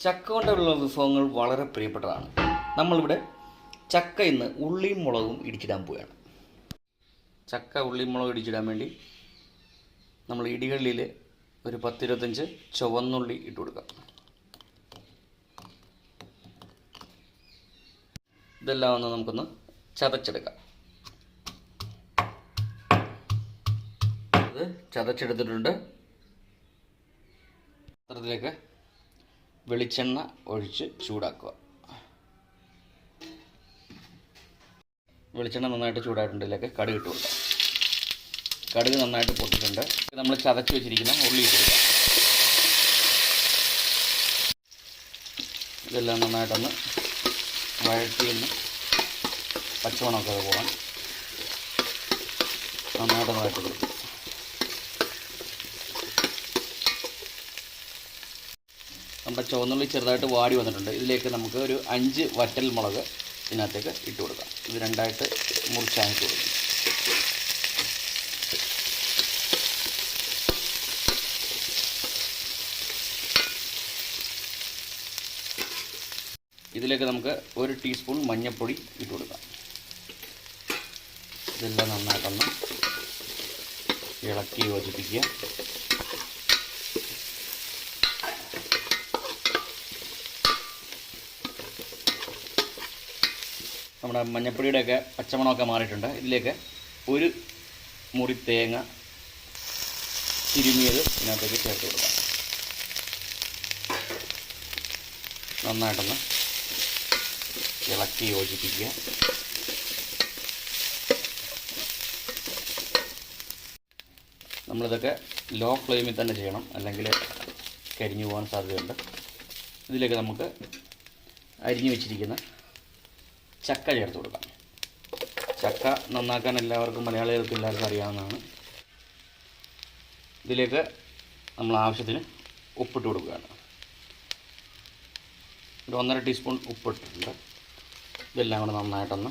ചക്ക കൊണ്ടുള്ള വിഭവങ്ങൾ വളരെ പ്രിയപ്പെട്ടതാണ്. നമ്മളിവിടെ ചക്ക ഇന്ന് ഉള്ളിയും മുളകും ഇടിച്ചിടാൻ പോവുകയാണ്. ചക്ക ഉള്ളിയും മുളകും ഇടിച്ചിടാൻ വേണ്ടി നമ്മൾ ഇടികളിൽ ഒരു പത്തിരുപത്തഞ്ച് ചുവന്നുള്ളി ഇട്ട് കൊടുക്കാം. ഇതെല്ലാം ഒന്ന് നമുക്കൊന്ന് ചതച്ചെടുക്കാം. ഇത് ചതച്ചെടുത്തിട്ടുണ്ട്. പാത്രത്തിലേക്ക് വെളിച്ചെണ്ണ ഒഴിച്ച് ചൂടാക്കുക. വെളിച്ചെണ്ണ നന്നായിട്ട് ചൂടായിട്ടുണ്ട്. കടുക് ഇട്ട് കൊടുക്കാം. കടുക് നന്നായിട്ട് പൊട്ടിട്ടുണ്ട് നമ്മൾ ചതച്ച് വെച്ചിരിക്കുന്ന ഉള്ളി ഇട്ട് കൊടുക്കാം. ഇതെല്ലാം നന്നായിട്ടൊന്ന് വഴറ്റിയൊന്ന് പച്ചമണമൊക്കെ അത് പോകാൻ നന്നായിട്ടൊന്ന് വഴറ്റി കൊടുക്കും. നമ്മുടെ ചുവന്നുള്ളി ചെറുതായിട്ട് വാടി വന്നിട്ടുണ്ട്. ഇതിലേക്ക് നമുക്ക് ഒരു അഞ്ച് വറ്റൽ മുളക് ഇതിനകത്തേക്ക് ഇട്ട് കൊടുക്കാം. ഇത് രണ്ടായിട്ട് മുറിച്ചായിട്ട് കൊടുക്കും. ഇതിലേക്ക് നമുക്ക് ഒരു ടീസ്പൂൺ മഞ്ഞൾപ്പൊടി ഇട്ട് കൊടുക്കാം. ഇതെല്ലാം നന്നായിട്ടൊന്ന് ഇളക്കി യോജിപ്പിക്കുക. നമ്മുടെ മഞ്ഞപ്പൊടിയുടെയൊക്കെ പച്ചമണമൊക്കെ മാറിയിട്ടുണ്ട്. ഇതിലേക്ക് ഒരു മുറി തേങ്ങ തിരുമിയത് ഇതിനകത്തേക്ക് ചേർത്ത് കൊടുക്കാം. നന്നായിട്ടൊന്ന് ഇളക്കി യോജിപ്പിക്കുക. നമ്മളിതൊക്കെ ലോ ഫ്ലെയിമിൽ തന്നെ ചെയ്യണം. അല്ലെങ്കിൽ കരിഞ്ഞു പോകാൻ സാധ്യതയുണ്ട്. ഇതിലേക്ക് നമുക്ക് അരിഞ്ഞു വെച്ചിരിക്കുന്ന ചക്ക ചേർത്ത് കൊടുക്കാം ചക്ക നന്നാക്കാൻ എല്ലാവർക്കും മലയാളികൾക്ക് എല്ലാവർക്കും അറിയാവുന്നതാണ്. ഇതിലേക്ക് നമ്മൾ ആവശ്യത്തിന് ഉപ്പിട്ട് കൊടുക്കുകയാണ്. ഒരു ഒന്നര ടീസ്പൂൺ ഉപ്പിട്ടിട്ടുണ്ട്. ഇതെല്ലാം കൂടെ നന്നായിട്ടൊന്ന്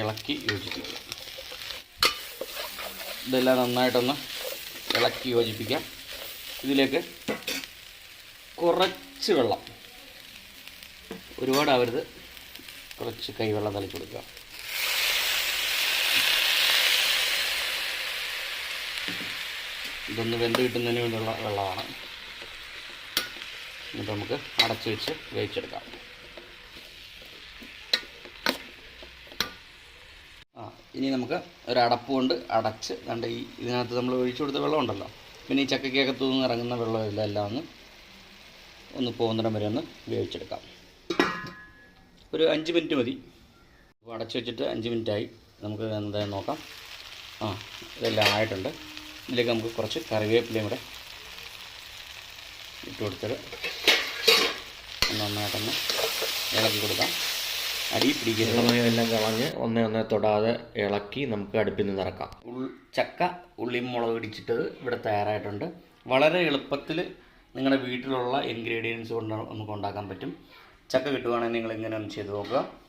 ഇളക്കി യോജിപ്പിക്കുക. ഇതെല്ലാം നന്നായിട്ടൊന്ന് ഇളക്കി യോജിപ്പിക്കാം ഇതിലേക്ക് കുറച്ച് വെള്ളം ഒരുപാടാവരുത്. കുറച്ച് കൈവെള്ളം തളിച്ച് കൊടുക്കുക ഇതൊന്ന് വെന്ത് കിട്ടുന്നതിന് വേണ്ടിയുള്ള വെള്ളമാണ്. എന്നിട്ട് നമുക്ക് അടച്ചു വെച്ച് വേവിച്ചെടുക്കാം. ആ ഇനി നമുക്ക് ഒരു അടപ്പ് കൊണ്ട് അടച്ച് കണ്ട് ഈ ഇതിനകത്ത് നമ്മൾ ഒഴിച്ചു കൊടുത്ത വെള്ളം ഉണ്ടല്ലോ. പിന്നെ ഈ ചക്കയ്ക്കകത്തു നിന്ന് ഇറങ്ങുന്ന വെള്ളം ഇതെല്ലാം ഒന്ന് ഒന്ന് പോകുന്നിടം വരെ ഒന്ന് വേവിച്ചെടുക്കാം. ഒരു അഞ്ച് മിനിറ്റ് മതി. അപ്പോൾ അടച്ചു വെച്ചിട്ട് അഞ്ച് മിനിറ്റായി. നമുക്ക് എന്താ നോക്കാം. ആ ഇതെല്ലാം ആയിട്ടുണ്ട്. ഇതിലേക്ക് നമുക്ക് കുറച്ച് കറിവേപ്പിലയും കൂടെ ഇട്ട് കൊടുത്തിട്ട് നന്നായിട്ടൊന്ന് ഇളക്കി കൊടുക്കാം. അടി പിടിക്കുന്ന എല്ലാം കളഞ്ഞ് ഒന്നേ ഒന്നേ തൊടാതെ ഇളക്കി നമുക്ക് അടുപ്പിൽ നിന്ന് ഇറക്കാം. ഉൾ ചക്ക ഉള്ളിയും മുളക് ഇടിച്ചിട്ടത് ഇവിടെ തയ്യാറായിട്ടുണ്ട്. വളരെ എളുപ്പത്തിൽ നിങ്ങളുടെ വീട്ടിലുള്ള ഇൻഗ്രീഡിയൻസ് കൊണ്ട് നമുക്ക് ഉണ്ടാക്കാൻ പറ്റും. ചക്ക കിട്ടുവാണെങ്കിൽ നിങ്ങൾ ഇങ്ങനെ ഒന്ന് ചെയ്ത് നോക്കുക.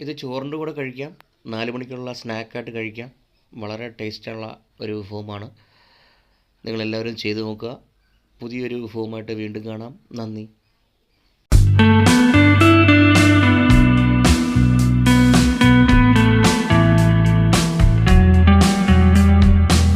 ഇത് ചോറിന്റെ കൂടെ കഴിക്കാം. നാല് മണിക്കുള്ള സ്നാക്കായിട്ട് കഴിക്കാം. വളരെ ടേസ്റ്റുള്ള ഒരു വിഭവമാണ് നിങ്ങളെല്ലാവരും ചെയ്തു നോക്കുക. പുതിയൊരു വിഭവമായിട്ട് വീണ്ടും കാണാം. നന്ദി.